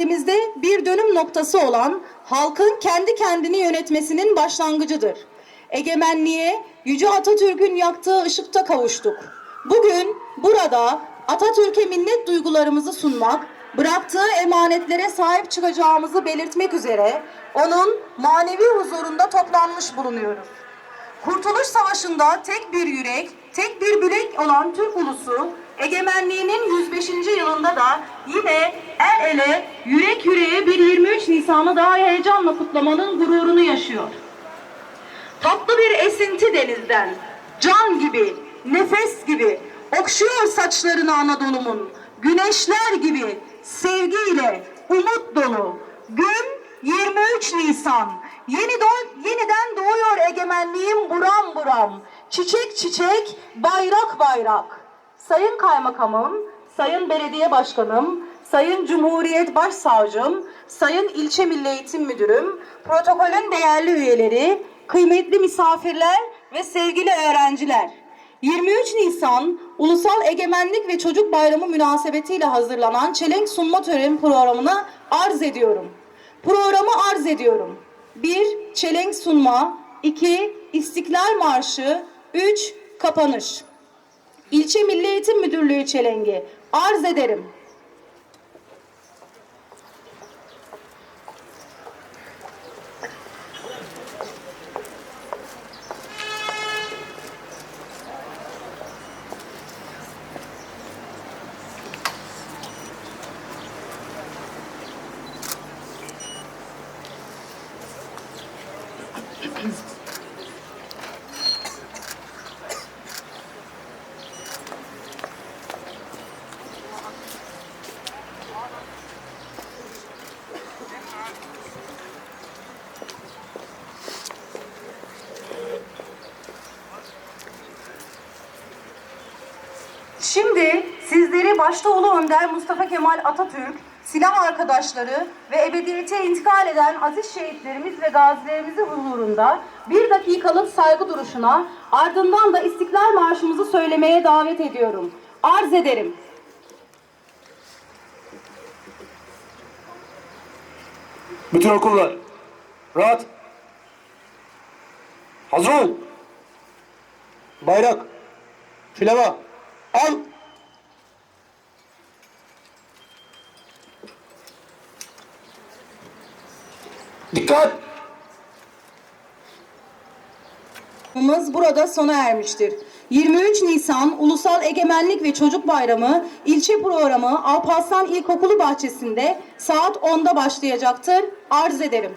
Ülkemizde bir dönüm noktası olan halkın kendi kendini yönetmesinin başlangıcıdır. Egemenliğe Yüce Atatürk'ün yaktığı ışıkta kavuştuk. Bugün burada Atatürk'e minnet duygularımızı sunmak, bıraktığı emanetlere sahip çıkacağımızı belirtmek üzere onun manevi huzurunda toplanmış bulunuyoruz. Kurtuluş Savaşı'nda tek bir yürek, tek bir bilek olan Türk ulusu egemenliğinin 105. yılında da yine ele, yürek yüreğe bir 23 Nisan'ı daha heyecanla kutlamanın gururunu yaşıyor. Tatlı bir esinti denizden, can gibi, nefes gibi, okşuyor saçlarını Anadolu'mun, güneşler gibi, sevgiyle, umut dolu. Gün 23 Nisan, Yeni doğ- yeniden doğuyor egemenliğim buram buram, çiçek çiçek, bayrak bayrak. Sayın Kaymakamım, Sayın Belediye Başkanım, Sayın Cumhuriyet Başsavcım, Sayın İlçe Milli Eğitim Müdürüm, protokolün değerli üyeleri, kıymetli misafirler ve sevgili öğrenciler. 23 Nisan Ulusal Egemenlik ve Çocuk Bayramı münasebetiyle hazırlanan çelenk sunma töreni programını arz ediyorum. Programı arz ediyorum. 1. Çelenk sunma 2. İstiklal Marşı 3. Kapanış İlçe Milli Eğitim Müdürlüğü çelengi arz ederim. Şimdi sizleri başta Ulu Önder Mustafa Kemal Atatürk, silah arkadaşları ve ebediyete intikal eden aziz şehitlerimiz ve gazilerimizin huzurunda bir dakikalık saygı duruşuna ardından da İstiklal Marşımızı söylemeye davet ediyorum. Arz ederim. Bütün okullar. Rahat. Hazır ol. Bayrak. Filama. Al. Dikkat. Burada sona ermiştir. 23 Nisan Ulusal Egemenlik ve Çocuk Bayramı ilçe programı Alparslan İlkokulu bahçesinde saat 10'da başlayacaktır. Arz ederim.